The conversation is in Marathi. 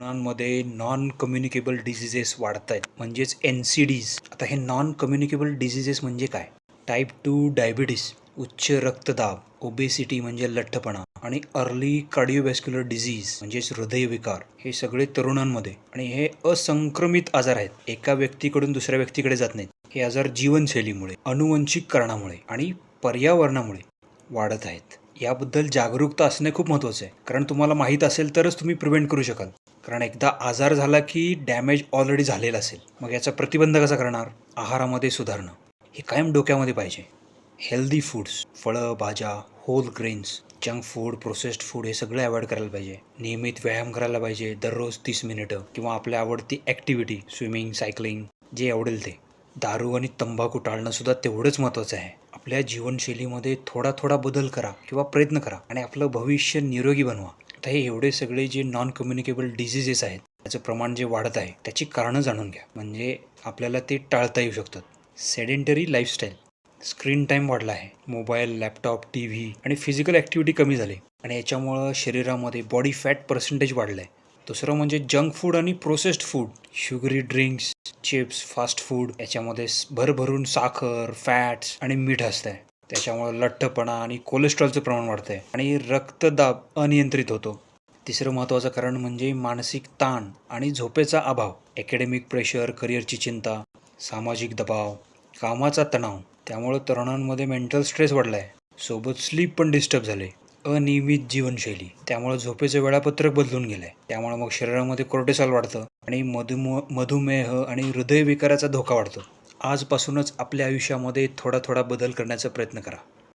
मध्ये नॉन कम्युनिकेबल डिझिजेस वाढत आहेत म्हणजेच एन सी डीज आता हे नॉन कम्युनिकेबल डिझिजेस म्हणजे काय? टाईप टू डायबिटीस उच्च रक्तदाब ओबेसिटी म्हणजे लठ्ठपणा आणि अर्ली कार्डिओवॅस्क्युलर डिझीज म्हणजेच हृदयविकार. हे सगळे तरुणांमध्ये आणि हे असंक्रमित आजार आहेत. एका व्यक्तीकडून दुसऱ्या व्यक्तीकडे जात नाहीत. हे आजार जीवनशैलीमुळे अनुवंशिक कारणामुळे आणि पर्यावरणामुळे वाढत आहेत. याबद्दल जागरूकता असणे खूप महत्त्वाचं आहे. कारण तुम्हाला माहीत असेल तरच तुम्ही प्रिव्हेंट करू शकाल. कारण एकदा आजार झाला की डॅमेज ऑलरेडी झालेला असेल. मग याचा प्रतिबंध कसा करणार? आहारामध्ये सुधारणं. हे कायम डोक्यामध्ये पाहिजे. हेल्दी फूड्स फळं भाज्या whole grains junk food processed food हे सगळं अवॉइड करायला पाहिजे. नियमित व्यायाम करायला पाहिजे. दररोज तीस मिनिटं किंवा आपल्या आवडती ॲक्टिव्हिटी स्विमिंग सायकलिंग जे आवडेल ते. दारू आणि तंबाखू टाळणं सुद्धा तेवढंच महत्त्वाचं आहे. आपल्या जीवनशैलीमध्ये थोडा थोडा बदल करा किंवा प्रयत्न करा आणि आपलं भविष्य निरोगी बनवा. आता हे एवढे सगळे जे नॉन कम्युनिकेबल डिझिजेस आहेत त्याचं प्रमाण जे वाढत आहे त्याची कारणं जाणून घ्या. म्हणजे आपल्याला ते टाळता येऊ शकतात. सेडेंटरी लाईफस्टाईल स्क्रीन टाईम वाढला आहे. मोबाईल लॅपटॉप टी व्ही आणि फिजिकल ॲक्टिव्हिटी कमी झाली. आणि याच्यामुळं शरीरामध्ये बॉडी फॅट पर्सेंटेज वाढलं आहे. दुसरं म्हणजे जंक फूड आणि processed food sugary drinks chips fast food याच्यामध्ये भरभरून साखर फॅट्स आणि मीठ असतं आहे त्याच्यामुळे लठ्ठपणा आणि कोलेस्ट्रॉलचं प्रमाण वाढतं आहे आणि रक्तदाब अनियंत्रित होतो. तिसरं महत्त्वाचं कारण म्हणजे मानसिक ताण आणि झोपेचा अभाव अकॅडमिक प्रेशर करिअरची चिंता सामाजिक दबाव कामाचा तणाव त्यामुळं तरुणांमध्ये मेंटल स्ट्रेस वाढला आहे सोबत स्लीप पण डिस्टर्ब झाले अनियमित जीवनशैली त्यामुळे झोपेचं वेळापत्रक बदलून गेलं आहे त्यामुळे मग शरीरामध्ये कोर्टेसॉल वाढतं आणि मधुम मधुमेह आणि हृदयविकाराचा धोका वाढतो. आजपासूनच आपल्या आयुष्यामध्ये थोडा थोडा बदल करण्याचा प्रयत्न करा.